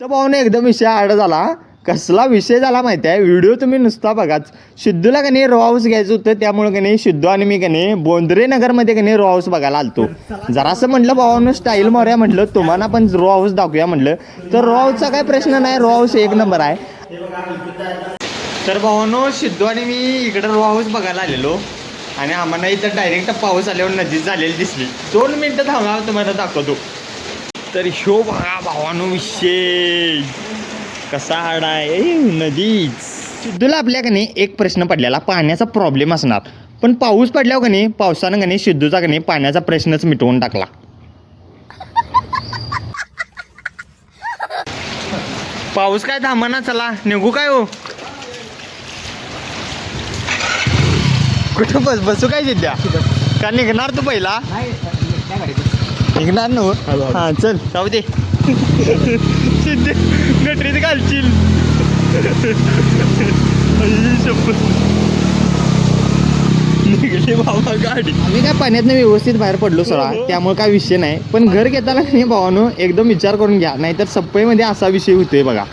तर भाऊने एकदम विषय आड झाला. कसला विषय झाला माहिती आहे? व्हिडिओ तुम्ही नुसता बघाच. सिद्धूला का नाही रो हाऊस घ्यायचं होतं त्यामुळे का नाही सिद्धू आणि मी का नाही बोंद्रे नगरमध्ये का नाही रो हाऊस बघायला आलतो. जरासं म्हटलं भावानं स्टाईल मारूया म्हटलं तुम्हाला पण रो हाऊस दाखवूया म्हटलं तर रो हाऊसचा काय प्रश्न नाही रो हाऊस एक नंबर आहे. तर भावानो सिद्धू आणि मी इकडं रो हाऊस बघायला आलेलो. आणि आम्हाला इथं डायरेक्ट पाऊस आल्यावर नदीच झालेली दिसली. दोन मिनटं थांबा तुम्हाला दाखवतो. तर ह्यो बघा भावानो विषय कसा आडा आहे नदीच सिद्धूला आपल्या का नाही एक प्रश्न पडलेला पाण्याचा प्रॉब्लेम असणार पण पाऊस पडल्यावर का नाही पावसानं का नाही सिद्धूचा का नाही पाण्याचा प्रश्नच मिटवून टाकला पाऊस काय थांबा चला निघू काय हो कुठं बस बसू काय सिद्ध्या का निघणार तू पहिला निघणार ना हो? हा चल. जाऊ दे. सिद्धे गटरीत घालशील. निघली बाबा गाडी. आम्ही काय पाण्यातनं व्यवस्थित बाहेर पडलो सरा त्यामुळे काय विषय नाही. पण घर घेताना नाही भावानो एकदम विचार करून घ्या. नाहीतर सप्पईमध्ये असा विषय होतोय बघा.